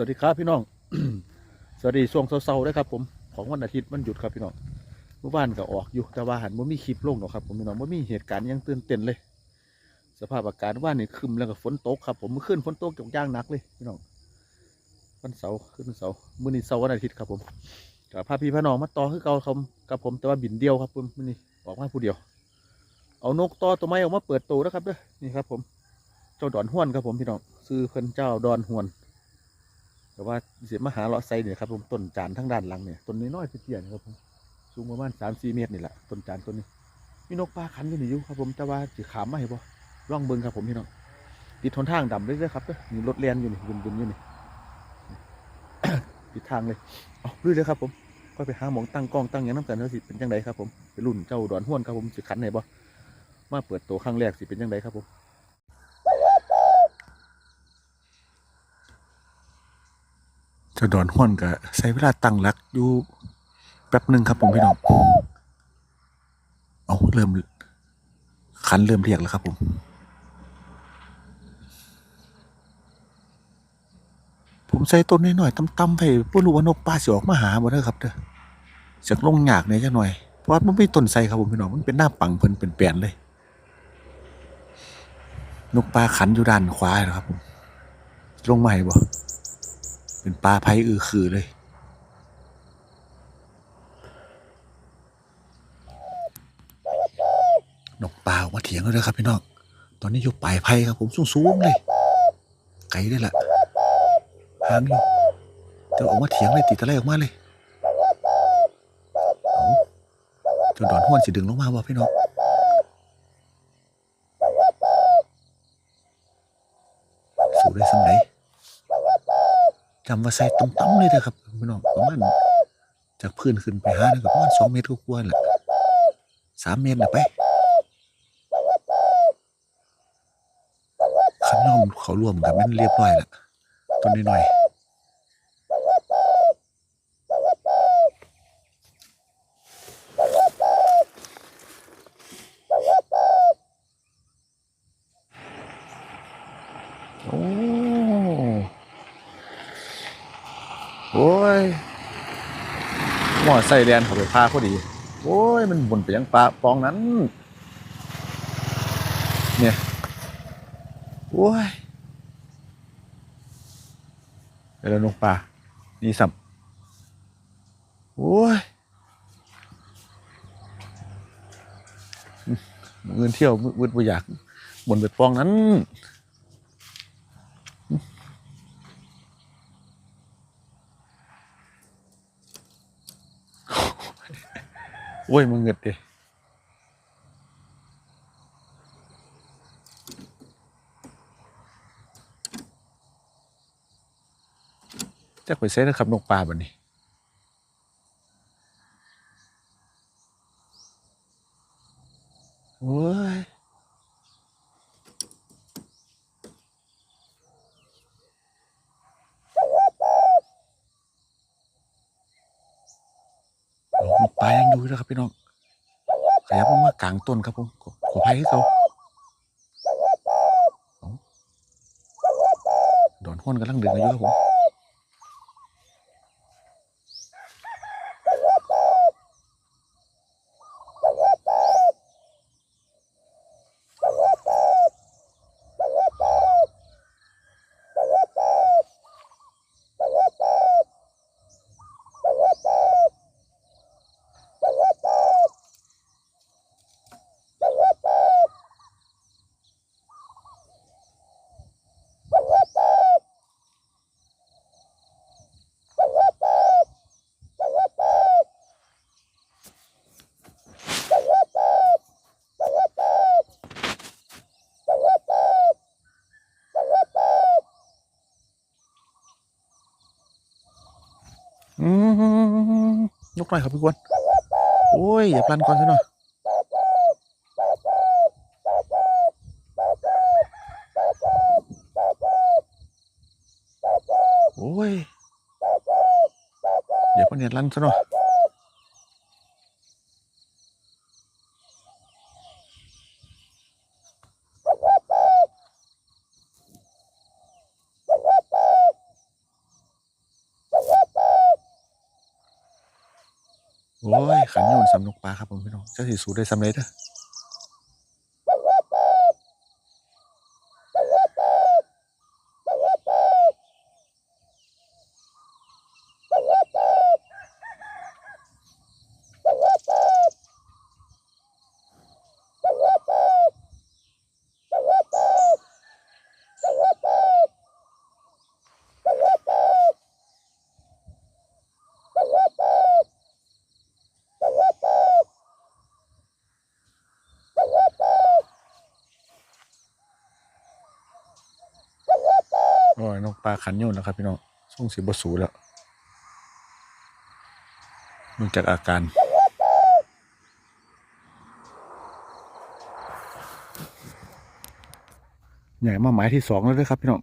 วัสดีครับพี่น้อง สวัสดีช่วงเช้าๆด้วยครับผมของวันอาทิตย์วันหยุดครับพี่น้องเมื่อวานก็ออกอยู่แต่ว่าหันว่ามีคลิปลงหรอกครับผมพี่น้องว่ามีเหตุการณ์ยังตื่นเต้นเลย สภาพอากาศว่านี่คึมแล้วก็ฝนตกครับผมเมื่อคืนฝนตกอย่างหนักเลยพี่น้องวันเสาร์ขึ้นวันเสาร์มื้อนี้เสาร์วันอาทิตย์ครับผมกับพาพี่พาน้องมาต่อคือเก่าครับกับผมแต่ว่าบินเดียวครับผมมื้อนี้ออกมาผู้เดียว เอานกต่อตัวไม้ออกมาเปิดตัวนะครับเด้อนี่ครับ ผม เจ้าดอนห้วนครับผมพี่น้องซื้อเพิ่นเจ้าดอนห้วน แต่ว่าเสียมหาเลาะไซเนี่ยครับผมต้นจานทั้งด้านหลังเนี่ยต้นน้อยๆเตี้ยๆนี่ครับผมสูงประมาณสามสี่เมตรนี่แหละต้นจานต้นนี้มีนกปลาขันอยู่นี่อยู่ครับผมแต่ว่าสิขามมาให้บ่ร่องเบิ้งครับผมพี่น้องติดทนทางดำเลยเด้อครับเด้อมีรถเลียนอยู่นี่บุนๆอยู่นี่ติดทางเลยเอาลุยเลยครับผมก็ไปหาหมองตั้งกล้องตั้งอย่างน้ำกันแล้วสิเป็นจังไดครับผมไปรุ่นเจ้าดอนห้วนครับผมสิขันไหนบ่มาเปิดตัวครั้งแรกสิเป็นจังไดครับผม จ้าดอนห้วนก็ใช้เวลาตั้งหลักอยู่แป๊บหนึ่งครับผมพี่น้องเอาเริ่มคันเริ่มเรียกแล้วครับผมผมใส่ต้นน้อยๆต่ำๆไปบ่รู้ว่านกปลาสิออกมาหาบ่เด้อครับเด้อจากลงหยากเนี่ยจักหน่อย เพราะว่ามันไม่ต้นไทรครับผมพี่น้องมันเป็นหน้าปังเพิ่นเป็นแปลนเลย นกปลาขันอยู่ด้านขวาครับผม ลงมาให้บ่ เป็นปลาไผ่อือคือเลยนกปลาออกมาเถียงแล้วนะครับพี่น้อง ตอนนี้อยู่ปลายไผ่ครับผมสูงๆเลย ไกลได้ละหางอยู่แต่ออกมาเถียงเลยติดตะไลออกมาเลยเอาเจนดอนห้วนสิดึงลงมาบ่พี่น้องสู้ได้สังไหน จำว่าใส่ตรงๆเลยนะครับพี่น้องประมาณจากพื้นขึ้นไปหานะครับประมาณสองเมตรก็ควรแหละสามเมตรแหละไปขันน้อมเขารวมกันมันเรียบร้อยละต้นน้อยๆ หมอใส่แดนเขาไปพาเขาดี โอ้ย มันบนไปยังปลาปองนั้น เนี่ย โอ้ยเดี๋ยวลงปลา นี่สัมโอ้ยเงินเที่ยวมืดบ่อยากบนไปปองนั้น โอ้ยมึงเงิดดิจะไปเซ็นะครับนกปลาแบบนนี้โอ้ย ดูนะครับพี่น้องขยับลงมากลางต้นครับผมขอภัยให้เขาโดนห้นกำลังเดือดอยู่ครับผม อืมยก หน่อยครับพี่กวนโอ้ยอย่าปลันก่อนซะหน่อยโอ้ยอย่าเพิ่งเนี่ยลั่นซะหน่อย โอ้ย ขั นกปลาครับผมพี่น้องจะสิสูได้สำเร็จเด้อ โอ้ยนกปลาขันโยนนะครับ พี่น้องส่งสีบสูแล้วมึงจากอาการใหญ่มาหมายที่สองแล้วด้วยครับพี่น้อง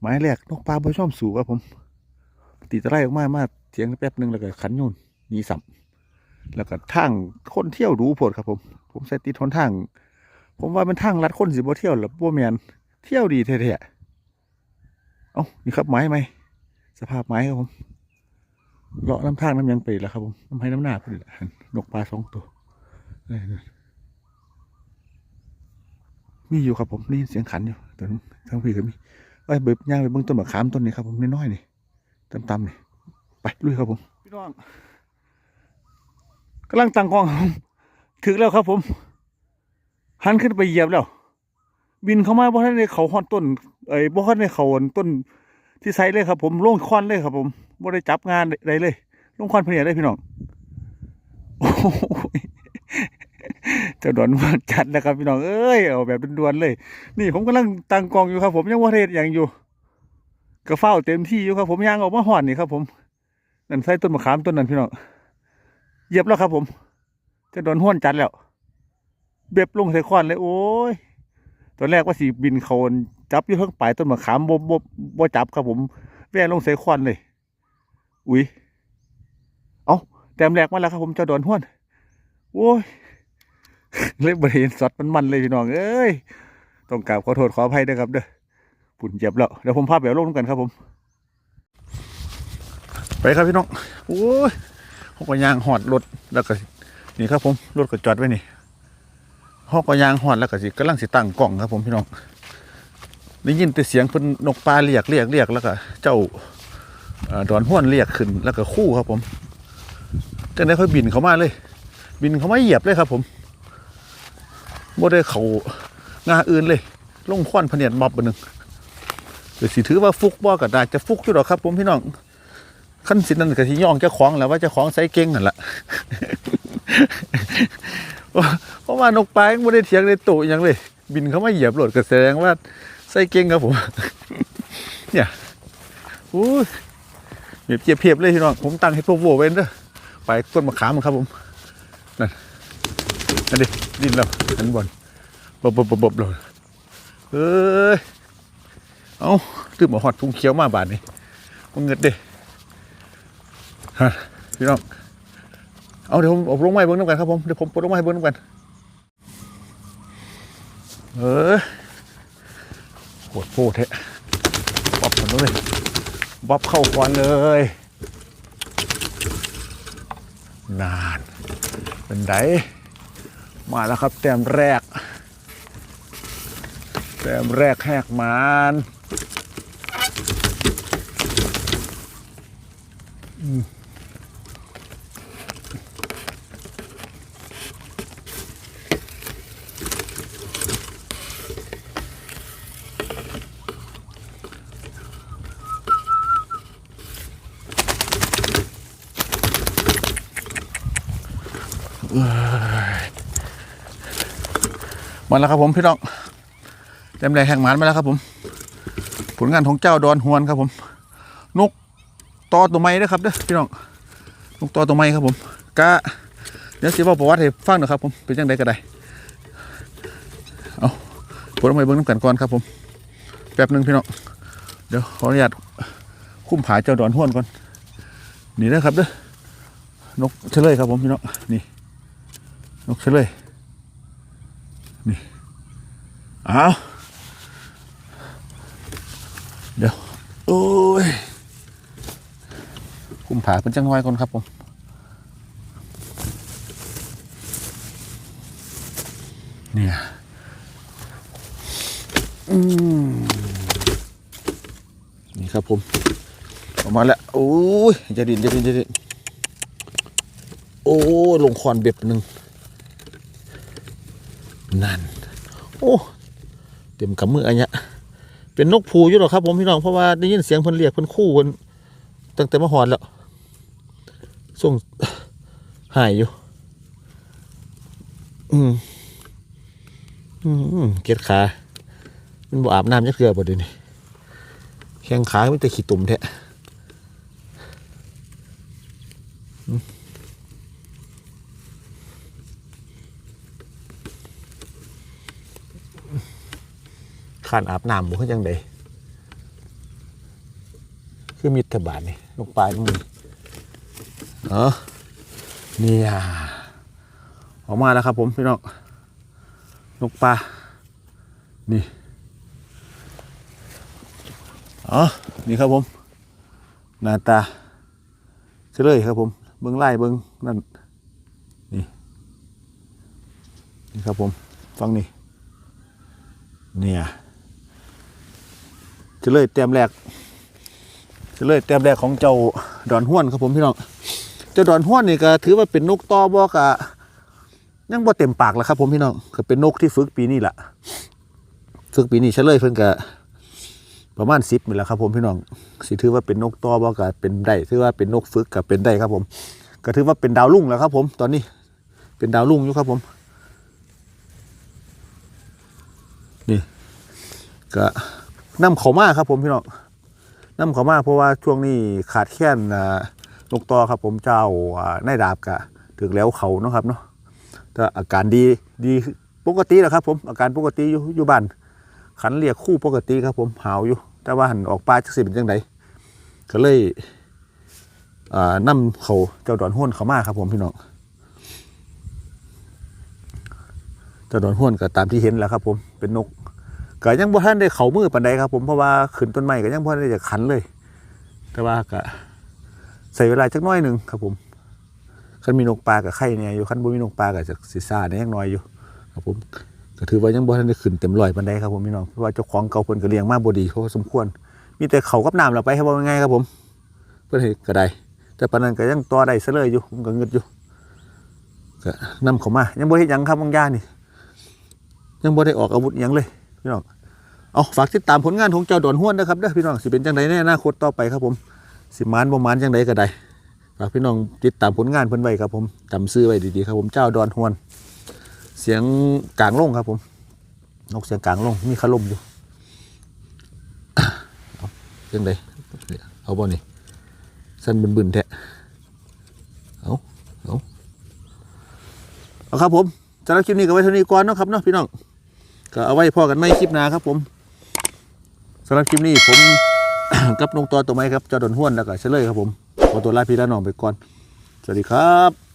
หมายแรกนกปลาบ่ชอบสูครับผมตีตะไลออกมามาเถียงแป๊บหนึงแล้วก็ขันโยนหนีสัมแล้วก็ทางคนเที่ยวดูโพดครับผม ผมใส่ติดทนทาง ผมว่ามันทางลัดคนสิบ่เที่ยวหรือบ่แมนเที่ยวดีแท้ๆ เอ้านี่ครับไม้ไหมสภาพไม้ครับผมเลาะน้ำทางน้ำยังไปแล้วครับผมน้ำให้น้ำหน้าพอดีแหละนกปลาสองตัวมีอยู่ครับผมได้ยินเสียงขันอยู่ตัวนึงทางพี่ก็มีไปเบิบย่างไปเบื้องต้นมะขามต้นนี้ครับผมน้อยๆนี่ต่ำๆนี่ไปลุยครับผมพี่น้องกำลังตั้งกล้องครับผมถึงแล้วครับผม หันขึ้นไปเหยียบแล้ว บินเข้ามาบ่ทันในเขาฮอดต้นเอ้ยบ่ทันในเขาอันต้นที่ไซเลยครับ ผมลงควันเลยครับ ผมบ่ได้จับงานใดเลยลงควันเพลียเลยพี่น้องโอ้ยเจะดอนมาจัดนะครับพี่น้องเอ้ยเอาแบบด่วนๆเลย นี่ผมกำลังตั้งกองอยู่ครับ ผมยังว่าเทศอย่างอยู่กระเฝ้าเต็มที่อยู่ครับ ผมย่างออกมาห่อนนี่ครับ ผมนั่นใส่ต้นมะขามต้นนั้นพี่น้องเยียบแล้วครับ ผมเจะดอนห้วนจัดแล้ว เบ็บลงใส่ควันเลยโอ้ย ตอนแรกว่าสีบินเขานจับอยู่ทั้งปลายต้นมะขามบ่บ่บ่จับครับผมแว่ลงใส่ควันเลย อุ้ยเอาแต้มแรกมาแล้วครับผมเจ้าดอนห้วนโอ้ยเลยบริเห็นสดมันมันเลยพี่น้องเอ้ยต้องกราบขอโทษขออภัยด้วยครับเด้อปุ่นเจ็บแล้วเดี๋ยวผมพาไปเอาลงกันครับผม ไปครับพี่น้องโอ้ยเขาก็ยางหอดรถแล้วก็นี่ครับผมรถก็จอดไว้นี่ ฮอกกยางหอดแล้วก็สิกำลังสิตั้งกล่องครับผมพี่น้องได้ยินแต่เสียงเพิ่นนกปลาเรียกเรียกเรียกแล้วก็เจ้าดอนห้วนเรียกขึ้นแล้วก็คู่ครับผมจังได้ค่อยบินเข้ามาเลย บินเข้ามาเหยียบเลยครับ ผมบ่ได้เขางาอื่นเลยลงควันพเนียดมอบไปหนึ่งเดี๋ยวสิถือว่าฟุกบ่ก็ได้จะฟุกอยู่หรอครับ ผมพี่น้องขั้นสินั่นก็สิย่องเจ้าของแหล้วว่าเจ้าของใส่เก่งนั่นแหละ เพราะว่านกปลายังไม่ได้เถียงในตู่ยังเลย บินเข้ามาเหยียบโหลดก็แสดงว่าใส่เก่งครับผม เนี่ยอู้ยเบียบเจียบเพียบเลยพี่น้องผมตั้งให้พวกโวเว้นเด้อไปต้นมะขามครับผมนั่นนั่นดิดินเราอันบนบบบบบบเลยเอ้ยเอาตื่นมาหอดพุงเขียวมาบาดนี่มันเงิดเด้ฮะพี่น้อง เอาเดี๋ยวผมอบลงไม้เบิ้งน้ำกันครับผมเดี๋ยวผมปลดลงไม้เบิ้งน้ำกัน เออปวดโพดแท้บ๊อบมันเลยบ๊อบเข้าควันเลย นาน เป็นไดมาแล้วครับแต้มแรก แต้มแรกแหกมานม มาแล้วครับผมพี่น้องแต้มแรกแหกมานมาแล้วครับผม ผลงานของเจ้าดอนฮวนครับผม นกตอตัวไม้ด้วยครับเด้อพี่น้องนกตอตัวไม้ครับผมกะเดี๋ยวสิบอกประวัติให้ฟังหน่อยครับผมเป็นยังไงก็ได้เอาผลไม้เบิ้งน้ำกันก่อนครับผมแป๊บหนึ่งพี่น้องเดี๋ยวขออนุญาตคุ้มผาเจ้าดอนห้วนก่อน นี่นะครับเด้อนกเฉลยครับผมพี่น้องนี่ โอเคเลย นี่ เอาเดี๋ยว โอ้ย คุมผาเป็นจังไว้ก่อนครับผมเนี่ย อืม นี่ครับผม ออกมาแล้ว โอ้ยจะดินจะดินจะดินโอ้ ลงคอนเบ็บหนึ่ง นั่นโอ้เต็มกำมืออันเนี้ยเป็นนกผูอยู่หรอครับผมพี่น้องเพราะว่าได้ยินเสียงเพิ่นเรียกเพิ่นคู่เพิ่นตั้งแต่มาหอนแล้วส่งหายอยู่ อืมอืมเกล็ดขามันบ่อาบน้ำจะเกลือบ่เดี๋ยนี้แข้งขาไม่แต่ขี้ตุ่มแท้อืมขานอาบน้ำบ่คือจังไดคือมิตรบาทนี่ลูกปลายมึงเออเนี่ยออกมาแล้วครับผมพี่น้องนกปลา นี่ อ๋อ นี่ครับผม หน้าตาเฉลยครับผม เบิ้งไล่เบิ้งนั่น นี่ นี่ครับผม ฟังนี่ เนี่ย จะเลยเต็มแรกจะเลยเต็มแรกของเจ้าดอนห้วนครับผมพี่น้องเจ้าดอนห้วนนี่ก็ถือว่าเป็นนกตอบอกะยังบ่เต็มปากแล้วครับ ผมพี่น้องก็เป็นนกที่ฝึกปีนี้แหละฝึกปีนี้เฉลยเพิ่นก็ประมาณสิบนี่แหละครับผมพี่น้องสิถือว่าเป็นนกตอบ่ก็เป็นได้ถือว่าเป็นนกฝึกก็เป็นได้ครับผม ก็ถือว่าเป็นดาวรุ่งแล้วครับ ผมตอนนี้เป็นดาวรุ่งอยู่ครับผมนี่ก็ นํเขามาครับ ผมพี่น้องนํเขามาเพราะว่าช่วงนี้ขาดแคลนอ่านกต่อครับ ผมเจ้าอ่านายดาบกะถึกแล้วเขาเนาะครับเนาะถ้าอาการดีดีปกติแหละครับ ผมอาการปกติอยู่อยู่บ้านขันเรียกคู่ปกติครับ ผมหาวอยู่ แต่ว่าหันออกปลาจักสิเป็นจังไดก็เลยอ่าเขาเจ้าดอนห้วนเขามาครับ ผมพี่น้องเจ้าดอนห้วนก็ตามที่เห็นแหล้วครับ ผมเป็นนก ก็ยังบ่ทันได้เข่ามือปานใดครับ ผมเพราะว่าขึ้นต้นไม้ก็ยังบ่ทันได้จะขันเลย แต่ว่าก็ใส่เวลาจักน้อยหนึ่งครับผมคันมีนกปลากับไข่เนี่ยอยู่คันบ่มีนกปลากับจากซีซ่าเนี่ยยังน้อยอยู่ ครับผมก็ถือว่ายังบ่ทันได้ขึ้นเต็มร้อยปานใดครับผมพี่น้องเพราะว่าเจ้าของเก่าเพิ่นก็เลี้ยงมาบ่ดีพอสมควร มีแต่เขากับน้ำเราไปให้บ่ง่ายครับผม เพิ่นเฮ็ดก็ได้แต่ปานนั้นก็ยังต่อได้ซะเลยอยู่ผมก็งึดอยู่ก็นำเขามา ยังบ่เฮ็ดหยังครับบางย่านี่ยังบ่ได้ออกอาวุธหยังเลยพี่น้อง เอาฝากติดตามผลงานของเจ้าดอนห้วนนะครับเด้อพี่น้องสิเป็นจังไดในอนาคตต่อไปครับผมสิมานบ่มานจังไดก็ได้ฝากพี่น้องติดตามผลงานเพิ่นไว้ครับผมจำซื้อไว้ดีๆครับผมเจ้าดอนฮวน เสียงกลางลงครับผม นกเสียงกลางลงมีคาลมอยู่เอาเรื่องใดเอาบ่นี่สั้นบึนๆแท้เอาเอาเอาครับผมสำหรับคลิปนี้ก็ไว้เท่านี้ก่อนนะครับเนาะพี่น้องก็เอาไว้พอกันไม่คลิปหน้าครับผม สำหรับคลิปนี้ผม กับนงตัวตัวไม้ครับเจ้าดนห้วนแล้วก็เฉลยครับผมขอตัวลาพี่ลาน้องไปก่อน สวัสดีครับ